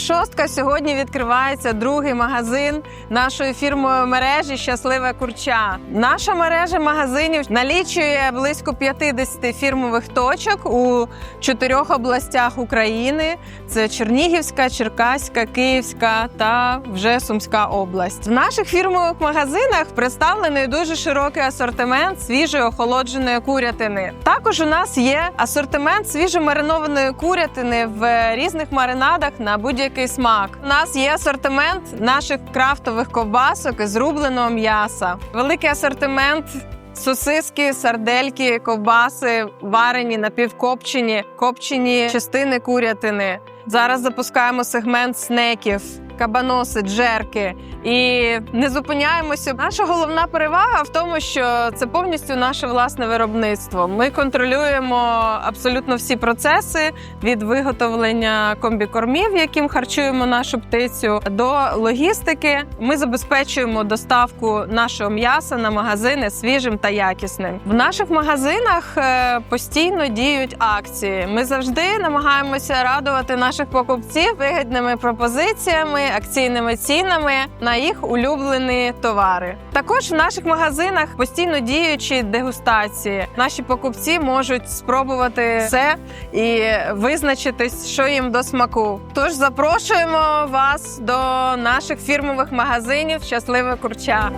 шостка сьогодні відкривається другий магазин нашої фірмової мережі Щасливе курча. Наша мережа магазинів налічує близько 50 фірмових точок у чотирьох областях України: це Чернігівська, Черкаська, Київська та вже Сумська область. В наших фірмових магазинах представлений дуже широкий асортимент свіжої охолодженої курятини. Також у нас є асортимент свіжомаринованої курятини в різних маринадах на будь-який смак. У нас є асортимент наших крафтових ковбасок із рубленого м'яса, великий асортимент. Сосиски, сардельки, ковбаси, варені, напівкопчені, копчені частини курятини. Зараз запускаємо сегмент снеків, кабаноси, джерки. І не зупиняємося. Наша головна перевага в тому, що це повністю наше власне виробництво. Ми контролюємо абсолютно всі процеси від виготовлення комбікормів, яким харчуємо нашу птицю, до логістики. Ми забезпечуємо доставку нашого м'яса на магазини свіжим та якісним. В наших магазинах е, постійно діють акції. Ми завжди намагаємося радувати наших покупців вигідними пропозиціями, акційними цінами на їх улюблені товари. Також в наших магазинах постійно діючі дегустації. Наші покупці можуть спробувати все і визначитись, що їм до смаку. Тож запрошуємо вас до наших фірмових магазинів Щасливе курча.